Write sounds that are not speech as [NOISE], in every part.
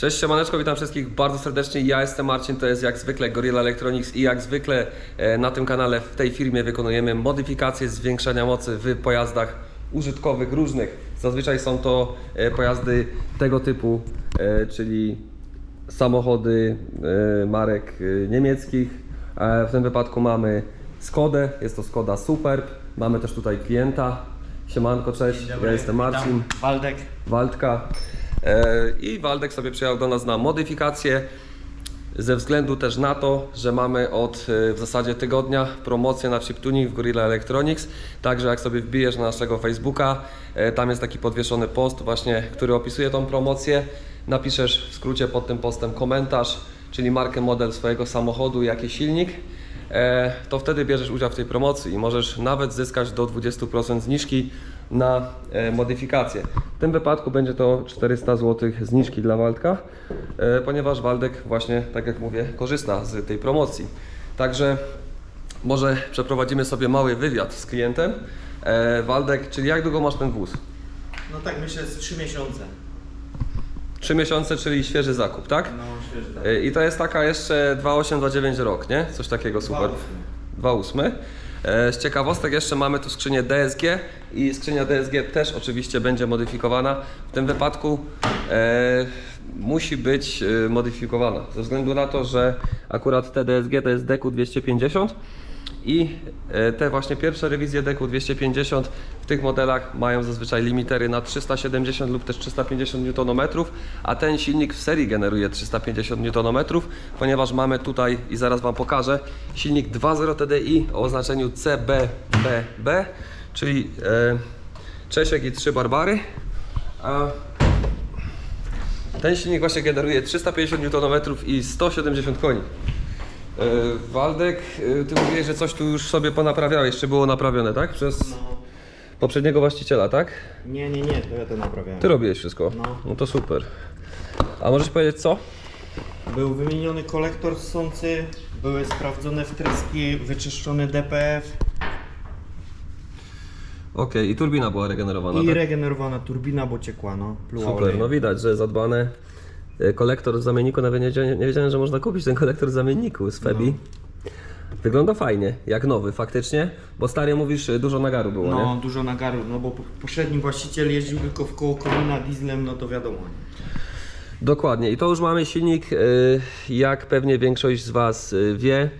Cześć, siemaneczko, witam wszystkich bardzo serdecznie. Ja jestem Marcin, to jest jak zwykle Gorilla Electronics i jak zwykle e, na tym kanale, w tej firmie wykonujemy modyfikacje zwiększania mocy w pojazdach użytkowych różnych. Zazwyczaj są to e, pojazdy tego typu, e, czyli samochody marek niemieckich. W tym wypadku mamy Skodę, jest to Skoda Superb. Mamy też tutaj klienta. Siemanko, cześć, ja jestem Marcin. Witam. Waldek. Waldka. E, I Waldek sobie przyjechał do nas na modyfikację. Ze względu też na to, że mamy od e, w zasadzie tygodnia promocję na chip tuning w Gorilla Electronics. Także jak sobie wbijesz na naszego Facebooka, e, tam jest taki podwieszony post właśnie, który opisuje tą promocję. Napiszesz w skrócie pod tym postem komentarz, czyli markę, model swojego samochodu, jaki silnik. To wtedy bierzesz udział w tej promocji i możesz nawet zyskać do 20% zniżki na e, modyfikację. W tym wypadku będzie to 400 zł zniżki dla Waldka, e, ponieważ Waldek właśnie, tak jak mówię, korzysta z tej promocji. Także może przeprowadzimy sobie mały wywiad z klientem. E, Waldek, czyli jak długo masz ten wóz? No tak, myślę z 3 miesiące. 3 miesiące, czyli świeży zakup, tak? No, świeży tak. I to jest taka jeszcze 2829 rok, nie? Coś takiego super. 2.8. E, Z ciekawostek jeszcze mamy tu skrzynię DSG i skrzynia DSG też oczywiście będzie modyfikowana. W tym wypadku e, musi być e, modyfikowana ze względu na to, że akurat te DSG to jest DQ 250 i e, te właśnie pierwsze rewizje DQ 250 w tych modelach mają zazwyczaj limitery na 370 lub też 350 Nm, a ten silnik w serii generuje 350 Nm, ponieważ mamy tutaj i zaraz Wam pokażę silnik 2.0 TDI o oznaczeniu CBBB, czyli e, Czesiek i 3 Barbary. Ten silnik właśnie generuje 350 Nm i 170 koni. E, Waldek, e, ty mówiłeś, że coś tu już sobie ponaprawiałeś, jeszcze było naprawione, tak? Przez No. poprzedniego właściciela, tak? Nie, nie, nie, to ja to naprawiałem. Ty robiłeś wszystko? No. No to super. A możesz powiedzieć co? Był wymieniony kolektor ssący, były sprawdzone wtryski, wyczyszczony DPF Okej, i turbina była regenerowana, i tak? regenerowana turbina, bo ciekła, no. Pluła Super, olej. no widać, że zadbane. E, Kolektor w zamienniku, nawet nie wiedziałem, nie wiedziałem, że można kupić ten kolektor w zamienniku z Febi. Wygląda fajnie, jak nowy faktycznie, bo stary mówisz, dużo nagaru było, No, nie? dużo nagaru, no bo po- poprzedni właściciel jeździł tylko w koło komina dieslem, no to wiadomo. nie? Dokładnie. I to już mamy silnik, y, jak pewnie większość z Was y, wie,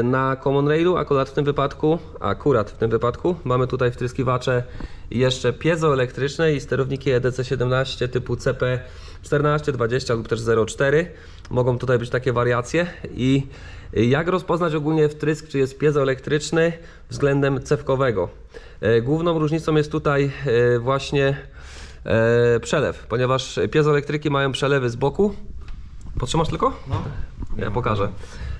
y, na Common Railu, akurat w tym wypadku, akurat w tym wypadku, mamy tutaj wtryskiwacze jeszcze piezoelektryczne i sterowniki E EDC17 typu CP14, 20 lub też 04. Mogą tutaj być takie wariacje i jak rozpoznać ogólnie wtrysk, czy jest piezoelektryczny względem cewkowego? Y, Główną różnicą jest tutaj y, właśnie e, przelew, ponieważ piezoelektryki mają przelewy z boku. Potrzymasz tylko? No. Ja pokażę.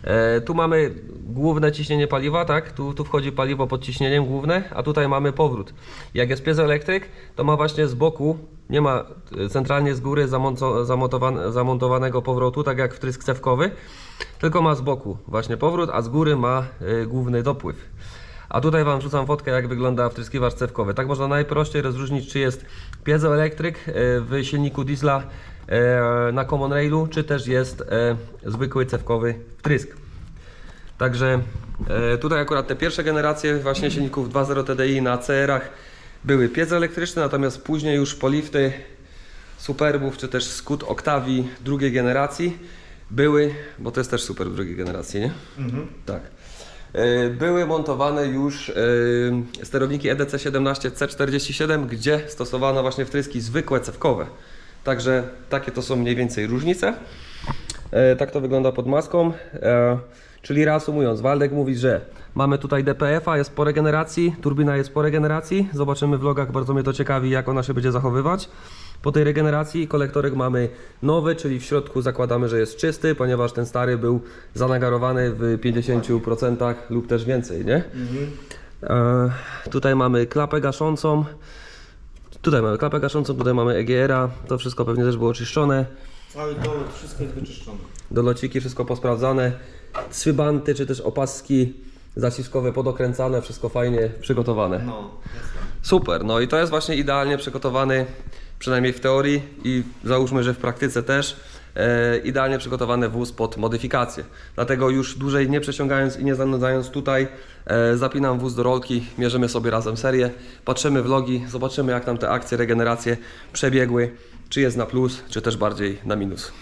E, tu mamy główne ciśnienie paliwa, tak? Tu, tu wchodzi paliwo pod ciśnieniem główne, a tutaj mamy powrót. Jak jest piezoelektryk, to ma właśnie z boku, nie ma e, centralnie z góry zamonto- zamontowan- zamontowanego powrotu, tak jak wtrysk cewkowy, tylko ma z boku właśnie powrót, a z góry ma e, główny dopływ. A tutaj Wam rzucam fotkę, jak wygląda wtryskiwacz cewkowy. Tak można najprościej rozróżnić, czy jest piezoelektryk e, w silniku diesla e, na Common Railu, czy też jest e, zwykły cewkowy wtrysk. Także tutaj akurat te pierwsze generacje właśnie silników 2.0 TDI na CR-ach były piezoelektryczne, natomiast później już polifty Superbów, czy też Scoot Octavii drugiej generacji były, bo to jest też Super drugiej generacji, nie? Tak. E, Były montowane już e, sterowniki E EDC17 C47, gdzie stosowano właśnie wtryski zwykłe cewkowe. Także takie to są mniej więcej różnice. Tak to wygląda pod maską. Czyli reasumując, Waldek mówi, że mamy tutaj DPF-a, jest po regeneracji, turbina jest po regeneracji. Zobaczymy w vlogach, bardzo mnie to ciekawi, jak ona się będzie zachowywać. Po tej regeneracji kolektorek mamy nowy, czyli w środku zakładamy, że jest czysty, ponieważ ten stary był zanagarowany w 50% lub też więcej, nie? E, tutaj mamy klapę gaszącą. Tutaj mamy klapę gaszącą, tutaj mamy EGR-a. To wszystko pewnie też było czyszczone. Cały dolot, wszystko jest wyczyszczone. Dolociki, wszystko posprawdzane. Swybanty czy też opaski zaciskowe podokręcane, wszystko fajnie przygotowane. No. Super, no i to jest właśnie idealnie przygotowany, przynajmniej w teorii i załóżmy, że w praktyce też, e, idealnie przygotowany wóz pod modyfikację. Dlatego już dłużej nie przeciągając i nie zanudzając tutaj, e, zapinam wóz do rolki, mierzymy sobie razem serię, patrzymy vlogi, zobaczymy jak tam te akcje, regeneracje przebiegły, czy jest na plus, czy też bardziej na minus.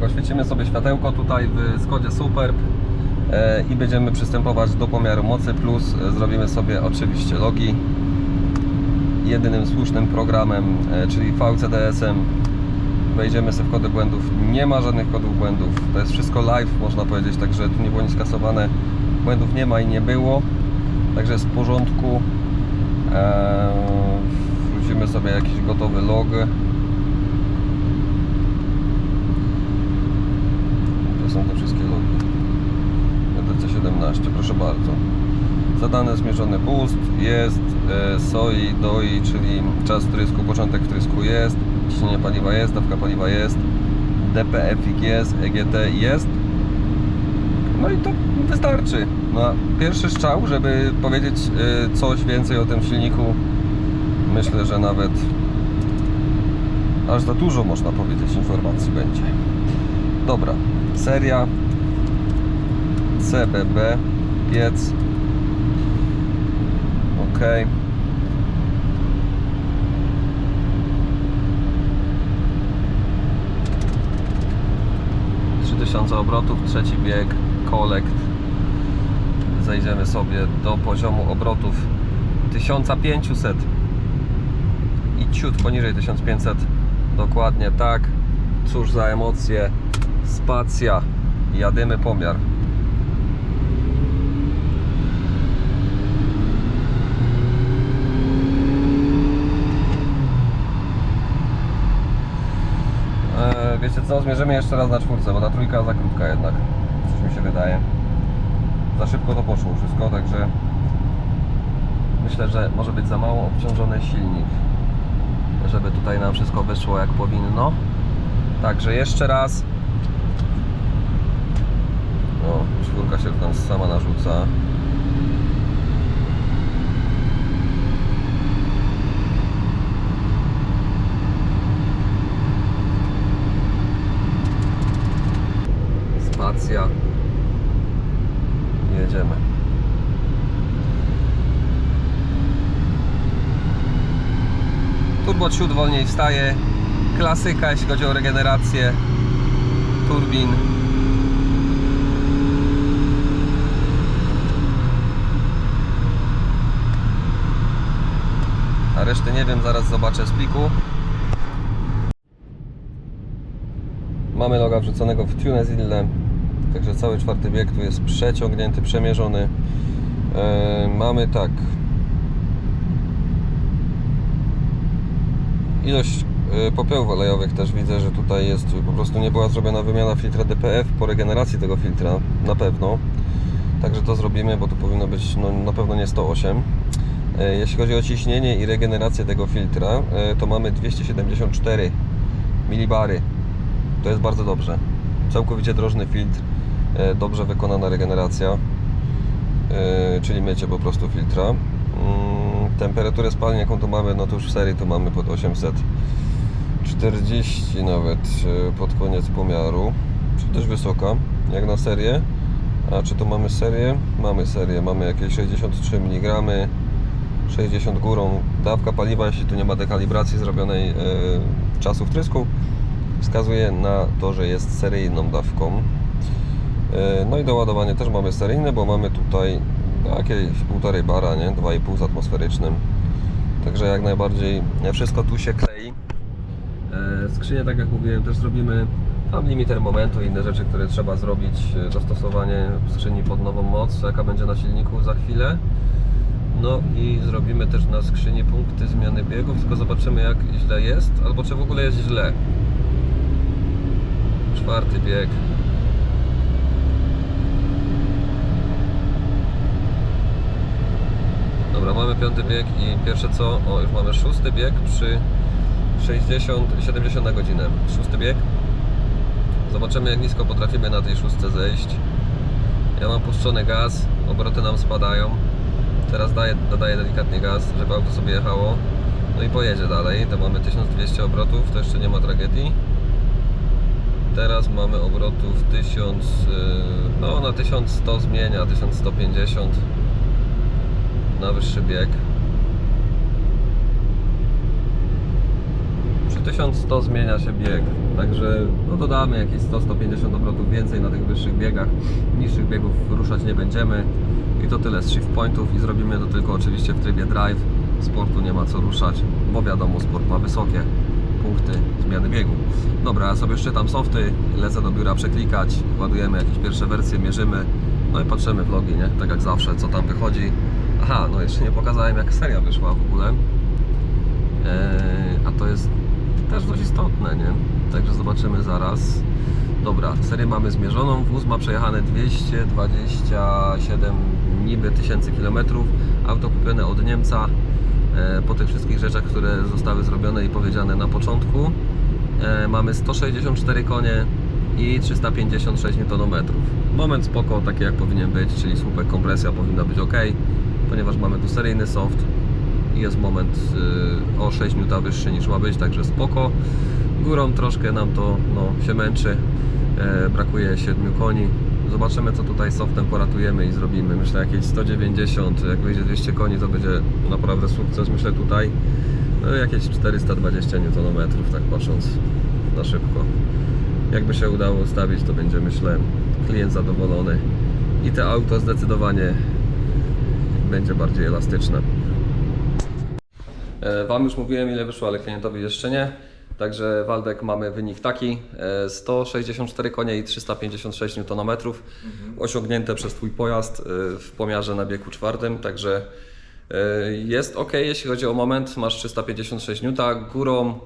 Tak, oświecimy sobie światełko tutaj w Skodzie Superb e, i będziemy przystępować do pomiaru mocy plus. E, zrobimy sobie oczywiście logi. Jedynym słusznym programem, e, czyli VCDS-em wejdziemy sobie w kody błędów, nie ma żadnych kodów błędów, to jest wszystko live można powiedzieć, także tu nie było nic skasowane, błędów nie ma i nie było, także jest w porządku. Wrzucimy sobie jakiś gotowy log Są te wszystkie logi. EDC17, proszę bardzo. Zadany zmierzony boost jest, e, soi, doi, czyli czas wtrysku, początek wtrysku jest, ciśnienie paliwa jest, dawka paliwa jest, DPF jest, EGT jest. No i to wystarczy. No, a pierwszy strzał, żeby powiedzieć e, coś więcej o tym silniku, myślę, że nawet aż za dużo można powiedzieć informacji będzie. Dobra, seria CBB, piec. Ok. Tysiące obrotów, trzeci bieg, kolekt. Zejdziemy sobie do poziomu obrotów 1500 i ciut poniżej 1500. Dokładnie tak. Cóż za emocje. Spacja. Jadymy pomiar. Eee, wiecie co, zmierzymy jeszcze raz na czwórce, bo ta trójka za krótka jednak. Coś mi się wydaje. Za szybko to poszło wszystko, także myślę, że może być za mało obciążony silnik, żeby tutaj nam wszystko wyszło jak powinno. Także jeszcze raz. O, czwórka się tam sama narzuca. Spacja. Jedziemy. Turbo ciut wolniej wstaje. Klasyka jeśli chodzi o regenerację turbin. Reszty nie wiem, zaraz zobaczę z pliku. Mamy loga wrzuconego w Tunezille, także cały czwarty bieg tu jest przeciągnięty, przemierzony. E, mamy tak. Ilość e, popiołów olejowych też widzę, że tutaj jest po prostu nie była zrobiona wymiana filtra DPF po regeneracji tego filtra, na pewno. Także to zrobimy, bo to powinno być no, na pewno nie 108. E, Jeśli chodzi o ciśnienie i regenerację tego filtra, e, to mamy 274 milibary. To jest bardzo dobrze. Całkowicie drożny filtr, e, dobrze wykonana regeneracja, czyli mycie po prostu filtra. Mm, Temperaturę spalania jaką tu mamy, no to już w serii tu mamy pod 840 nawet pod koniec pomiaru, czyli dość wysoka, jak na serię. A czy tu mamy serię? Mamy serię, mamy jakieś 63 mg, 60 górą. Dawka paliwa, jeśli tu nie ma dekalibracji zrobionej e, czasu wtrysku, wskazuje na to, że jest seryjną dawką. E, No i doładowanie też mamy seryjne, bo mamy tutaj jakieś 1,5 bara, nie? 2,5 z atmosferycznym. Także jak najbardziej e, wszystko tu się klei. Skrzynię, tak jak mówiłem, też zrobimy tam limiter momentu inne rzeczy, które trzeba zrobić. Dostosowanie skrzyni pod nową moc, jaka będzie na silniku za chwilę. No i zrobimy też na skrzyni punkty zmiany biegów, tylko zobaczymy jak źle jest, albo czy w ogóle jest źle. Czwarty bieg. Dobra, mamy piąty bieg i pierwsze co, o już mamy szósty bieg przy 60, 70 na godzinę. Szósty bieg. Zobaczymy jak nisko potrafimy na tej szóstce zejść. Ja mam puszczony gaz, obroty nam spadają. Teraz daję, dodaję delikatnie gaz, żeby auto sobie jechało. No i pojedzie dalej. To mamy 1200 obrotów, to jeszcze nie ma tragedii. Teraz mamy obrotów 1000, yy, no na 1100 zmienia, 1150 na wyższy bieg. Przy 1100 zmienia się bieg, także no dodamy jakieś 100-150 obrotów więcej na tych wyższych biegach. Niższych biegów ruszać nie będziemy. I to tyle z shift pointów i zrobimy to tylko oczywiście w trybie drive. Sportu nie ma co ruszać, bo wiadomo, sport ma wysokie punkty zmiany biegu. Dobra, ja sobie szczytam softy, lecę do biura przeklikać, ładujemy jakieś pierwsze wersje, mierzymy, no i patrzymy vlogi, nie? Tak jak zawsze, co tam wychodzi. Aha, no jeszcze nie pokazałem jak seria wyszła w ogóle. Eee, a to jest też dość istotne, nie? Także zobaczymy zaraz. Dobra, serię mamy zmierzoną. Wóz ma przejechane 227 niby tysięcy kilometrów. Auto kupione od Niemca. E, po tych wszystkich rzeczach, które zostały zrobione i powiedziane na początku. E, mamy 164 konie i 356 Nm. Moment spoko, taki jak powinien być, czyli słupek kompresja powinna być ok, ponieważ mamy tu seryjny soft i jest moment y, o 6 N wyższy niż ma być, także spoko. Górą troszkę nam to no, się męczy, e, brakuje 7 koni. Zobaczymy co tutaj softem poratujemy i zrobimy. Myślę jakieś 190, jak wyjdzie 200 koni to będzie naprawdę sukces. Myślę tutaj no, jakieś 420 Nm, tak patrząc na szybko. Jakby się udało ustawić to będzie myślę klient zadowolony i to auto zdecydowanie będzie bardziej elastyczne. E, Wam już mówiłem ile wyszło, ale klientowi jeszcze nie. Także Waldek mamy wynik taki: e, 164 konie i 356 Nm osiągnięte przez Twój pojazd e, w pomiarze na biegu czwartym. Także e, jest ok, jeśli chodzi o moment. Masz 356 N. Górą,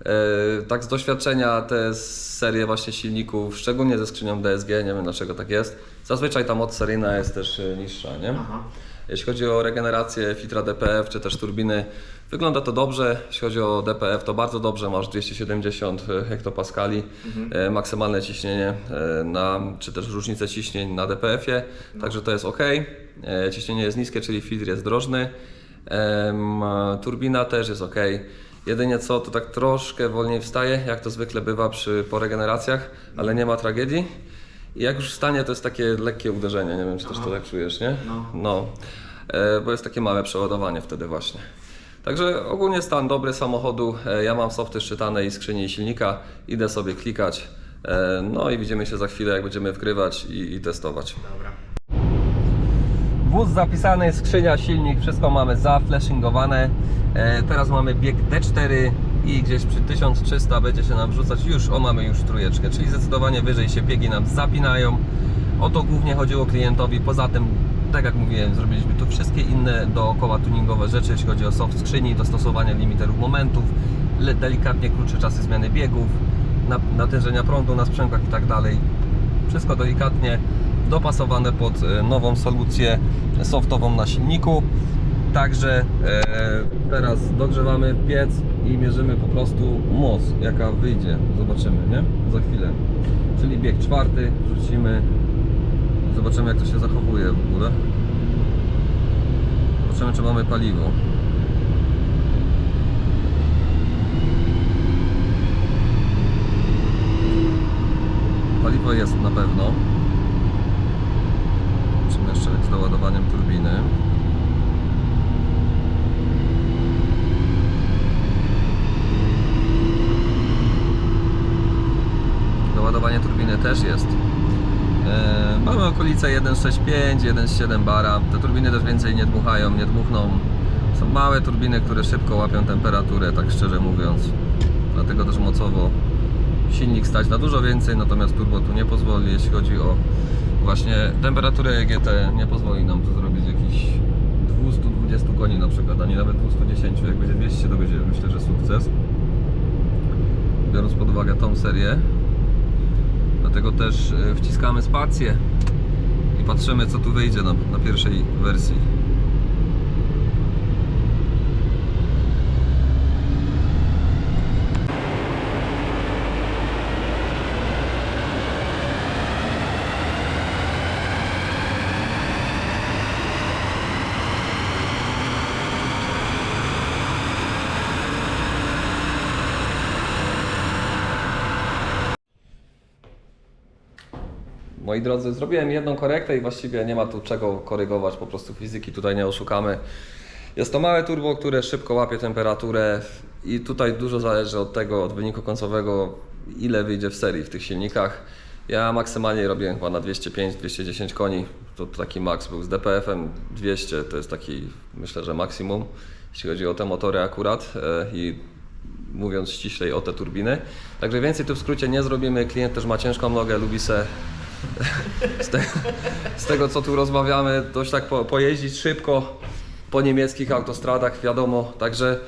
e, tak z doświadczenia, te serie właśnie silników, szczególnie ze skrzynią DSG, nie wiem dlaczego tak jest. Zazwyczaj ta moc seryjna jest też e, niższa, nie? Aha. Jeśli chodzi o regenerację filtra DPF czy też turbiny, wygląda to dobrze. Jeśli chodzi o DPF, to bardzo dobrze. Masz 270 hektopaskali, e, maksymalne ciśnienie e, na, czy też różnicę ciśnień na DPF-ie, także to jest ok. E, Ciśnienie jest niskie, czyli filtr jest drożny. Turbina też jest ok. Jedynie co, to tak troszkę wolniej wstaje, jak to zwykle bywa przy, po regeneracjach, ale nie ma tragedii. I jak już wstanie, to jest takie lekkie uderzenie. Nie wiem, czy też to tak czujesz, nie? No. No, e, bo jest takie małe przeładowanie wtedy właśnie. Także ogólnie stan dobry samochodu. E, ja mam softy szczytane i skrzyni silnika. Idę sobie klikać. E, no i widzimy się za chwilę, jak będziemy wgrywać i, i testować. Dobra. Wóz zapisany, skrzynia, silnik, wszystko mamy zaflashingowane. E, teraz mamy bieg D4 i gdzieś przy 1300 będzie się nam wrzucać już, o mamy już trójeczkę, czyli zdecydowanie wyżej się biegi nam zapinają. O to głównie chodziło klientowi. Poza tym, tak jak mówiłem, zrobiliśmy tu wszystkie inne dookoła tuningowe rzeczy, jeśli chodzi o soft skrzyni, dostosowanie limiterów momentów, delikatnie krótsze czasy zmiany biegów, na- natężenia prądu na sprzęgłach i tak dalej. Wszystko delikatnie dopasowane pod e, nową solucję softową na silniku. Także e, teraz dogrzewamy piec i mierzymy po prostu moc, jaka wyjdzie. Zobaczymy, nie? Za chwilę. Czyli bieg czwarty, wrzucimy. Zobaczymy, jak to się zachowuje w ogóle. Zobaczymy, czy mamy paliwo. Paliwo jest na pewno. Zobaczymy jeszcze z doładowaniem turbiny. Turbiny też jest. E, mamy okolice 1.65, 1.7 bara. Te turbiny też więcej nie dmuchają, nie dmuchną. Są małe turbiny, które szybko łapią temperaturę, tak szczerze mówiąc. Dlatego też mocowo silnik stać na dużo więcej, natomiast turbo tu nie pozwoli, jeśli chodzi o właśnie temperaturę EGT, nie pozwoli nam tu zrobić jakichś 220 koni na przykład, ani nawet 210, jak będzie 200 to będzie myślę, że sukces. Biorąc pod uwagę tą serię. Dlatego też e, wciskamy spację i patrzymy co tu wyjdzie nam na pierwszej wersji. Moi drodzy, zrobiłem jedną korektę i właściwie nie ma tu czego korygować, po prostu fizyki tutaj nie oszukamy. Jest to małe turbo, które szybko łapie temperaturę i tutaj dużo zależy od tego, od wyniku końcowego, ile wyjdzie w serii w tych silnikach. Ja maksymalnie robiłem chyba na 205-210 koni, to taki maks był z DPF-em 200, to jest taki myślę, że maksimum, jeśli chodzi o te motory akurat e, i mówiąc ściślej o te turbiny. Także więcej tu w skrócie nie zrobimy, klient też ma ciężką nogę, lubi se z, te, z tego co tu rozmawiamy, dość tak po, pojeździć szybko po niemieckich autostradach, wiadomo, także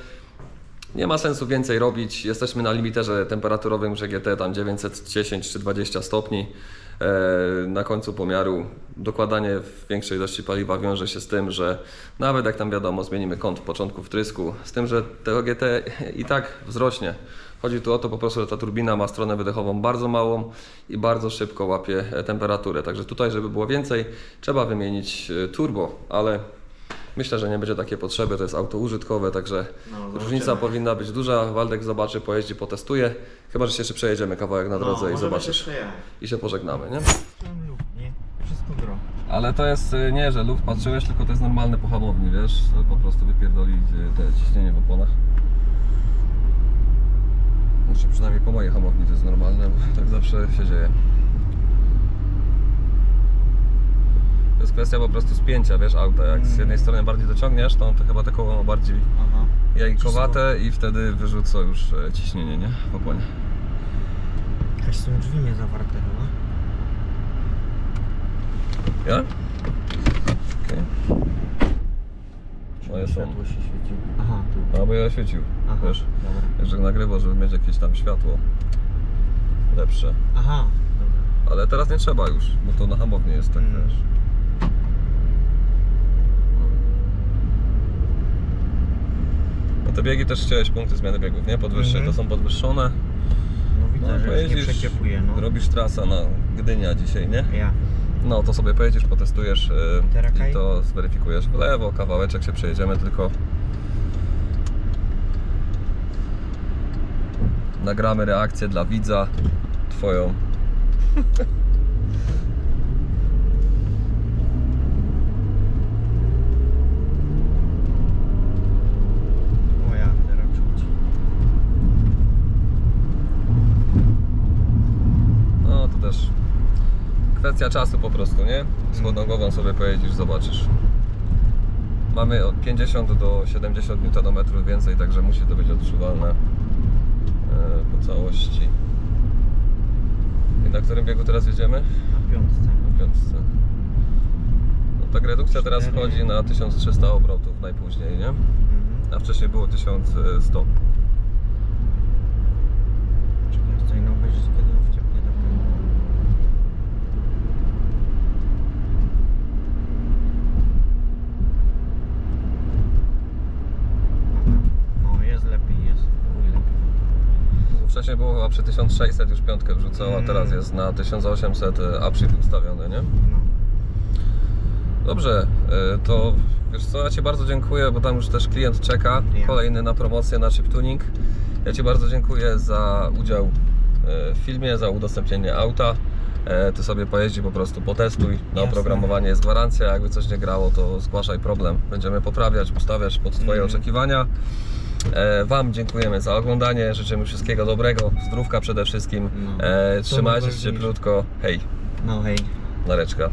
nie ma sensu więcej robić. Jesteśmy na limiterze temperaturowym GT tam 910 czy 20 stopni. E, Na końcu pomiaru dokładanie większej ilości paliwa wiąże się z tym, że nawet jak tam wiadomo, zmienimy kąt początku wtrysku, z tym, że tego GT i tak wzrośnie. Chodzi tu o to po prostu, że ta turbina ma stronę wydechową bardzo małą i bardzo szybko łapie e, temperaturę. Także tutaj, żeby było więcej, trzeba wymienić e, turbo, ale myślę, że nie będzie takiej potrzeby. To jest auto użytkowe, także No, różnica powinna być duża. Waldek zobaczy, pojeździ, potestuje. Chyba, że się jeszcze przejedziemy kawałek na drodze i No, możemy zobaczysz. się. I się pożegnamy, nie? Ale to jest y, nie, że luf patrzyłeś, tylko to jest normalne po hamowni, wiesz? Po prostu wypierdolić y, te ciśnienie w oponach. Znaczy przynajmniej po mojej hamowni to jest normalne, bo tak zawsze się dzieje. To jest kwestia po prostu spięcia, wiesz, auta. Jak z jednej strony bardziej dociągniesz, to, to chyba te koło ma bardziej Aha. jajkowate i wtedy wyrzuca już e, ciśnienie, nie? W oponie. Jakaś są drzwi nie zawarte chyba. Ja? Okej. Moje są. Światło się świeci. Aha, tu. A bo ja świecił, Aha, wiesz? dobra. że nagrywa, żeby mieć jakieś tam światło lepsze. Aha, dobra. Ale teraz nie trzeba już, bo to na hamowni jest tak, Mm. wiesz. No te biegi też chciałeś punkty zmiany biegów, nie? Podwyższe Mhm. to są podwyższone. No widzę, No, że nie przeciepuje, no. robisz trasa na Gdynia dzisiaj, nie? Ja. No to sobie pojedziesz, potestujesz yy, i to zweryfikujesz w lewo, kawałeczek się przejedziemy tylko. Nagramy reakcję dla widza, twoją. [LAUGHS] O ja, teraz czuć. No to też kwestia czasu po prostu, nie? Z chłodną głową sobie pojedziesz, zobaczysz. Mamy od 50 do 70 Nm więcej, także musi to być odczuwalne e, po całości. I na którym biegu teraz jedziemy? Na piątce. Na piątce. No tak redukcja teraz wchodzi na 1300 obrotów najpóźniej, nie? Mhm. A wcześniej było 1100. Czekaj, chcę ino obejrzeć, kiedy on wciepnie tak. Aha. No jest lepiej, jest. Chuj lepiej. Wcześniej było chyba przy 1600 już piątkę wrzucał, a Mm. teraz jest na 1800 upshift ustawiony, nie? Dobrze, y, to wiesz co, ja Ci bardzo dziękuję, bo tam już też klient czeka, kolejny na promocję na Chip Tuning. Ja Ci bardzo dziękuję za udział y, w filmie, za udostępnienie auta. E, Ty sobie pojeździ po prostu, potestuj. Na oprogramowanie jest gwarancja, jakby coś nie grało, to zgłaszaj problem. Będziemy poprawiać, ustawiać pod Twoje Mhm. oczekiwania. E, Wam dziękujemy za oglądanie, życzymy wszystkiego dobrego, zdrówka przede wszystkim. No. E, Trzymajcie się cieplutko. Hej, No hej. nareczka.